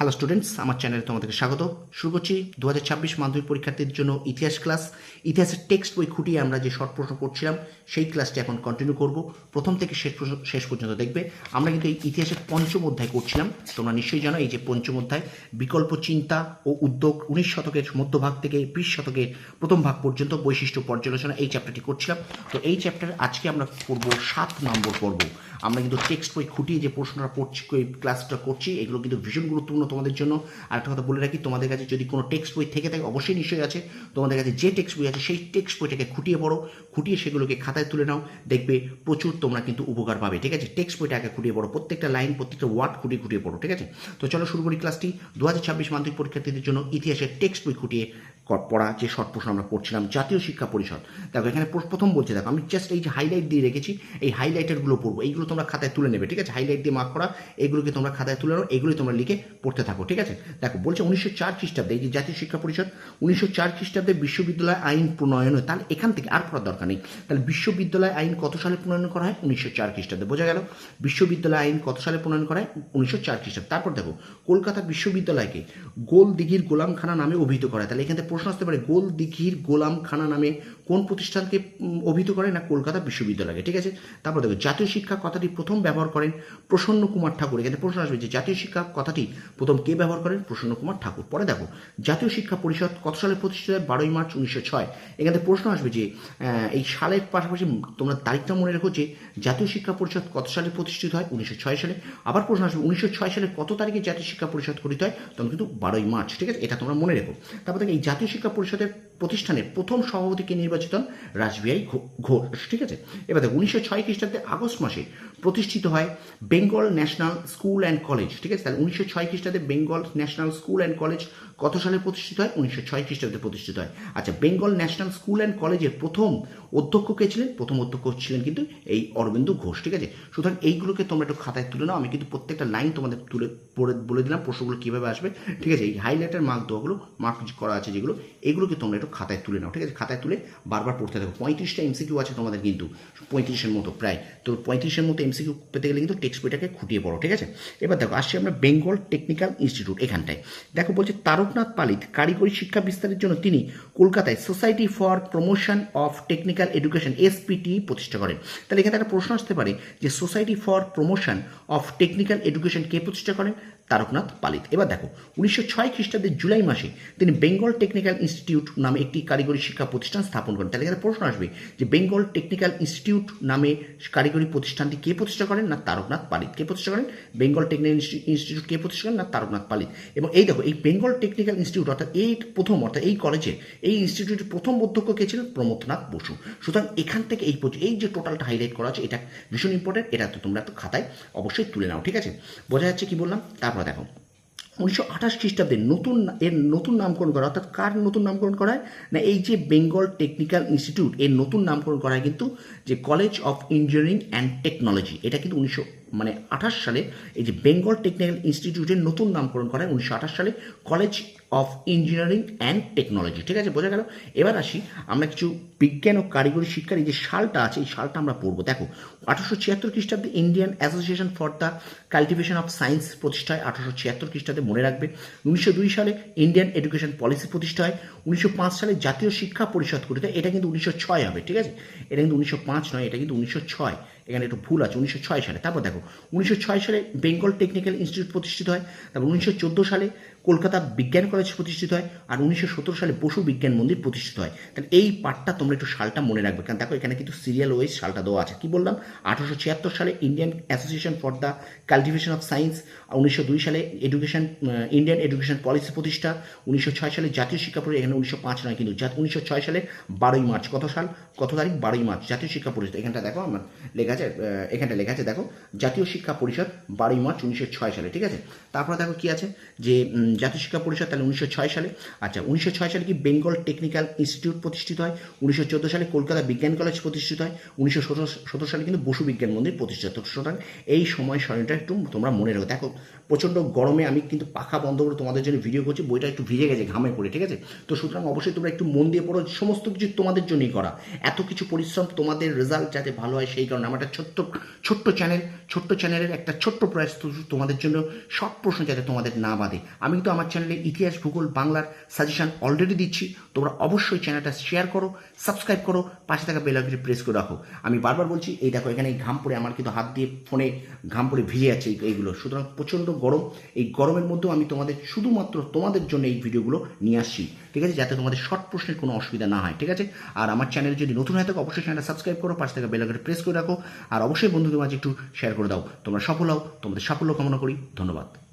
Hello students আমার চ্যানেলে তোমাদেরকে স্বাগত। শুরু করছি দু হাজার ছাব্বিশ মাধ্যমিক পরীক্ষার্থীর জন্য ইতিহাস ক্লাস ইতিহাসের টেক্সট বই খুঁটিয়ে আমরা যে শর্ট প্রশ্ন করছিলাম, সেই ক্লাসটি এখন কন্টিনিউ করব। প্রথম থেকে শেষ শেষ পর্যন্ত দেখবে। আমরা কিন্তু এই ইতিহাসের পঞ্চম অধ্যায় করছিলাম। তোমরা নিশ্চয়ই জানো, এই যে পঞ্চম অধ্যায়, বিকল্প চিন্তা ও উদ্যোগ উনিশ শতকের মধ্যভাগ থেকে বিশ শতকের প্রথম ভাগ পর্যন্ত বৈশিষ্ট্য পর্যালোচনা এই চ্যাপ্টারটি করছিলাম। তো এই চ্যাপ্টার আজকে আমরা করব সাত নম্বর পর্ব। আমরা কিন্তু টেক্সট বই খুঁটিয়ে যে প্রশ্নটা পড়ছি এই ক্লাসটা করছি, এগুলো কিন্তু ভীষণ গুরুত্বপূর্ণ তোমাদের জন্য। আর একটা কথা বলে রাখি, তোমাদের কাছে যদি কোনো টেক্সট বই থেকে থাকে, অবশ্যই নিশ্চয়ই আছে। তোমাদের কাছে যে টেক্সট বই আছে, সেই টেক্সট বইটাকে খুঁটিয়ে পড়ো। খুঁটিয়ে সেগুলোকে খাতায় তুলে নাও। দেখবে প্রচুর তোমরা কিন্তু উপকার পাবে, ঠিক আছে? টেক্সট বইটা আগে খুঁটিয়ে পড়ো, প্রত্যেকটা লাইন প্রত্যেকটা ওয়ার্ড খুঁটিয়ে খুঁটিয়ে পড়ো, ঠিক আছে? তো চলো শুরু করি ক্লাসটি দু হাজার ছাব্বিশ মাধ্যমিক পরীক্ষার্থীদের জন্য ইতিহাসের টেক্সট বই খুঁটিয়ে পড়া যে শর্ট প্রশ্ন আমরা পড়ছিলাম জাতীয় শিক্ষা পরিষদ। দেখো, এখানে প্রথম বলছে, দেখো, আমি জাস্ট এই যে হাইলাইট দিয়ে রেখেছি, এই হাইলাইটারগুলো পড়ব, এইগুলো তোমরা খাতায় তুলে নেবে, ঠিক আছে? হাইলাইট দিয়ে মার্ক করা এইগুলোকে তোমরা খাতায় তুলে নাও, এগুলোই তোমরা লিখে পড়তে থাকো, ঠিক আছে? দেখো, বলছে উনিশশো চার খ্রিস্টাব্দে, এই যে জাতীয় শিক্ষা পরিষদ, উনিশশো চার খ্রিস্টাব্দে বিশ্ববিদ্যালয় আইন প্রণয়ন হয় তাহলে এখান থেকে আর পড়ার দরকার নেই। তাহলে বিশ্ববিদ্যালয় আইন কত সালে প্রণয়ন করা হয়? উনিশশো চার খ্রিস্টাব্দে, বোঝা গেল? বিশ্ববিদ্যালয় আইন কত সালে প্রণয়ন করা হয়? উনিশশো চার খ্রিস্টাব্দে। তারপর দেখো, কলকাতা বিশ্ববিদ্যালয়কে গোল দিঘির গোলামখানা নামে অভিহিত করা হয়। তাহলে এখান প্রশ্ন আসতে পারে গোল দিঘির গোলামখানা নামে কোন প্রতিষ্ঠানকে অভিহিত করে না কলকাতা বিশ্ববিদ্যালয়কে, ঠিক আছে? তারপর দেখো, জাতীয় শিক্ষা কথাটি প্রথম ব্যবহার করেন প্রসন্ন কুমার ঠাকুর। এখানে প্রশ্ন আসবে যে, জাতীয় শিক্ষা কথাটি প্রথম কে ব্যবহার করেন? প্রসন্ন কুমার ঠাকুর। পরে দেখো, জাতীয় শিক্ষা পরিষদ কত সালে প্রতিষ্ঠিত হয়? বারোই মার্চ উনিশশো ছয়। এখানে প্রশ্ন আসবে যে এই সালের পাশাপাশি তোমরা তারিখটা মনে রেখো যে, জাতীয় শিক্ষা পরিষদ কত সালে প্রতিষ্ঠিত হয়? উনিশশো ছয় সালে। আবার প্রশ্ন আসবে, উনিশশো ছয় সালে কত তারিখে জাতীয় শিক্ষা পরিষদ গঠিত হয়? তখন কিন্তু বারোই মার্চ, ঠিক আছে? এটা তোমরা মনে রেখো। তারপর দেখো, এই জাতীয় শিক্ষা পরিষদের প্রতিষ্ঠানের প্রথম সভাপতিকে নির্বাচিত হন রাসবিহারী ঘোষ, ঠিক আছে? এবার উনিশশো ছয় খ্রিস্টাব্দে আগস্ট মাসে প্রতিষ্ঠিত হয় Bengal National School and College, ঠিক আছে? তাহলে উনিশশো ছয় খ্রিস্টাব্দে Bengal National School and College কত সালে প্রতিষ্ঠিত হয়? উনিশশো ছয় খ্রিস্টাব্দে প্রতিষ্ঠিত হয়। আচ্ছা বেঙ্গল ন্যাশনাল স্কুল অ্যান্ড কলেজের প্রথম অধ্যক্ষ কে ছিলেন? প্রথম অধ্যক্ষ ছিলেন কিন্তু এই অরবিন্দ ঘোষ, ঠিক আছে? সুতরাং এইগুলোকে তোমরা একটু খাতায় তুলে নাও। আমি কিন্তু প্রত্যেকটা লাইন তোমাদের তুলে পড়ে, বলে দিলাম, প্রশ্নগুলো কীভাবে আসবে, ঠিক আছে? এই হাইলাইটার মার্ক দেওয়াগুলো মার্ক করা আছে যেগুলো, এগুলোকে তোমরা একটু খাতায় তুলে নাও, ঠিক আছে? খাতায় তুলে বারবার পড়তে থাকো। পঁয়ত্রিশটা এমসিকিউ আছে তোমাদের কিন্তু, পঁয়ত্রিশের মতো প্রায়। তো পঁয়ত্রিশের মতো এমসিকিউ পেতে গেলে কিন্তু টেক্সট বইটাকে খুঁটিয়ে পড়ো, ঠিক আছে? এবার দেখো, আসছি আমরা বেঙ্গল টেকনিক্যাল ইনস্টিটিউট এখানটায়। দেখো, বলছে তারকনাথ পালিত কারিগরি শিক্ষা বিস্তারের জন্য তিনি কলকাতায় Society for Promotion of Technical Education SPTE প্রতিষ্ঠা করেন। তাহলে এখানে একটা প্রশ্ন আসতে পারে যে Society for Promotion of Technical Education কে প্রতিষ্ঠা করেন? তারকনাথ পালিত। এবার দেখো, উনিশশো ছয় খ্রিস্টাব্দের জুলাই মাসে তিনি বেঙ্গল টেকনিক্যাল ইনস্টিটিউট নামে একটি কারিগরি শিক্ষা প্রতিষ্ঠান স্থাপন করেন। তাহলে এখানে প্রশ্ন আসবে যে বেঙ্গল টেকনিক্যাল ইনস্টিটিউট নামে কারিগরি প্রতিষ্ঠানটি কে প্রতিষ্ঠা করেন না তারকনাথ পালিত কে প্রতিষ্ঠা করেন? বেঙ্গল টেকনিক্যাল ইনস্টিটিউট কে প্রতিষ্ঠা করেন না তারকনাথ পালিত? এবং এই দেখো, এই বেঙ্গল টেকনিক্যাল ইনস্টিটিউট অর্থাৎ এই প্রথম, অর্থাৎ এই কলেজে এই ইনস্টিটিউটের প্রথম অধ্যক্ষ কে ছিলেন? প্রমথনাথ বসু। সুতরাং এখান থেকে এই এই যে টোটালটা হাইলাইট করা আছে, এটা ভীষণ ইম্পর্টেন্ট এটা তো তোমরা একটু খাতায় অবশ্যই তুলে নাও, ঠিক আছে? বোঝা যাচ্ছে কি বললাম? তারপর দেখো। উনিশশো আঠাশ খ্রিস্টাব্দে নতুন এর নতুন নামকরণ করা, অর্থাৎ কার নতুন নামকরণ করায় না, এই যে বেঙ্গল টেকনিক্যাল ইনস্টিটিউট, এর নতুন নামকরণ করায় কিন্তু যে College of Engineering and Technology, এটা কিন্তু উনিশশো মানে আঠাশ সালে এই যে বেঙ্গল টেকনিক্যাল ইনস্টিটিউটের নতুন নামকরণ করায় উনিশশো আঠাশ সালে College of Engineering and Technology ঠিক আছে? বোঝা গেল? এবার আসি, আমরা কিছু বিজ্ঞান ও কারিগরি শিক্ষার এই যে সালটা আছে, এই সালটা আমরা পড়ব। দেখো, আঠারোশো ছিয়াত্তর খ্রিস্টাব্দে Indian Association for the Cultivation of Science প্রতিষ্ঠা হয় আঠারোশো ছিয়াত্তর খ্রিস্টাব্দে মনে রাখবে, উনিশশো দুই সালে ইন্ডিয়ান এডুকেশন পলিসি প্রতিষ্ঠা হয়, উনিশশো পাঁচ সালে জাতীয় শিক্ষা পরিষদ গঠিত। এটা কিন্তু উনিশশো ছয় হবে, ঠিক আছে? এটা কিন্তু উনিশশো পাঁচ নয়, এটা কিন্তু উনিশশো ছয়। এখানে একটু ভুল আছে, উনিশশো ছয় সালে। তারপর দেখো, উনিশশো ছয় সালে বেঙ্গল টেকনিক্যাল ইনস্টিটিউট প্রতিষ্ঠিত হয়, তারপর উনিশশো চোদ্দ সালে কলকাতা বিজ্ঞান কলেজ প্রতিষ্ঠিত হয়, আর উনিশশো সতেরো সালে বসু বিজ্ঞান মন্দির প্রতিষ্ঠিত হয়। তাহলে এই পার্টটা তোমরা একটু সালটা মনে রাখবে, কারণ দেখো, এখানে কিন্তু সিরিয়াল ওয়াইজ সালটা দেওয়া আছে। কি বললাম? আঠারোশো ছিয়াত্তর সালে Indian Association for the Cultivation of Science উনিশশো দুই সালে এডুকেশন ইন্ডিয়ান এডুকেশন পলিসি প্রতিষ্ঠা, উনিশশো ছয় সালে জাতীয় শিক্ষা পরিষদ এখানে উনিশশো নয় কিন্তু উনিশশো ছয় সালে বারোই মার্চ, কত সাল? কত তারিখ? বারোই মার্চ, জাতীয় শিক্ষা পরিষদ এখানটা দেখো আমার লেখা আছে আহ, এখানটা লেখা আছে দেখো জাতীয় শিক্ষা পরিষদ বারোই মার্চ উনিশশো ছয় সালে ঠিক আছে? তারপরে দেখো কি আছে? যে জাতীয় শিক্ষা পরিষদ তাহলে উনিশশো ছয় সালে আচ্ছা উনিশশো ছয় সালে কি বেঙ্গল টেকনিক্যাল ইনস্টিটিউট প্রতিষ্ঠিত হয়? উনিশশো চোদ্দ সালে কলকাতা বিজ্ঞান কলেজ প্রতিষ্ঠিত হয়? উনিশশো সতেরো সালে কিন্তু বসু বিজ্ঞান মন্দির প্রতিষ্ঠিত সুতরাং এই সময় সারণীটা একটু তোমরা মনে রাখো। দেখো প্রচণ্ড গরমে আমি কিন্তু পাখা বন্ধ করে তোমাদের জন্য ভিডিও করছি বইটা একটু ভিজে গেছে ঘামে পড়ে ঠিক আছে? তো সুতরাং অবশ্যই তোমরা একটু মন দিয়ে পড়ো সমস্ত কিছু তোমাদের জন্যই করা। এত কিছু পরিশ্রম তোমাদের রেজাল্ট যাতে ভালো হয় সেই কারণে আমার ছোট্ট ছোট্ট চ্যানেল ছোট্ট চ্যানেলের একটা ছোট্ট প্রয়াস তোমাদের জন্য। সব প্রশ্ন যাতে তোমাদের না বাঁধে। আমি কিন্তু আমার চ্যানেলে ইতিহাস, ভূগোল, বাংলার সাজেশন অলরেডি দিচ্ছি। তোমরা অবশ্যই চ্যানেলটা শেয়ার করো সাবস্ক্রাইব করো, পাশে থাকা বেল আইকনটি প্রেস করে রাখো। আমি বারবার বলছি, এই দেখো এখানে এই ঘাম পড়ে, আমার কিন্তু হাত দিয়ে ফোনে ঘাম পড়ে ভিজে এই- এইগুলো। সুতরাং প্রচণ্ড গরম। এই গরমের মধ্যেও আমি তোমাদের শুধুমাত্র তোমাদের জন্য এই ভিডিওগুলো নিয়ে আসছি। ঠিক আছে? যাতে তোমাদের শর্ট প্রশ্নের কোনো অসুবিধা না হয়। ঠিক আছে? আর আমার চ্যানেল যদি নতুন হয়ে থাকে, অবশ্যই চ্যানেলটা সাবস্ক্রাইব করো, পাশে থাকা বেল আইকনটি প্রেস করে রাখো। আর অবশ্যই বন্ধুদের মাঝে একটু শেয়ার করে দাও। তোমরা সফল হও, তোমাদের সাফল্য কামনা করি। ধন্যবাদ।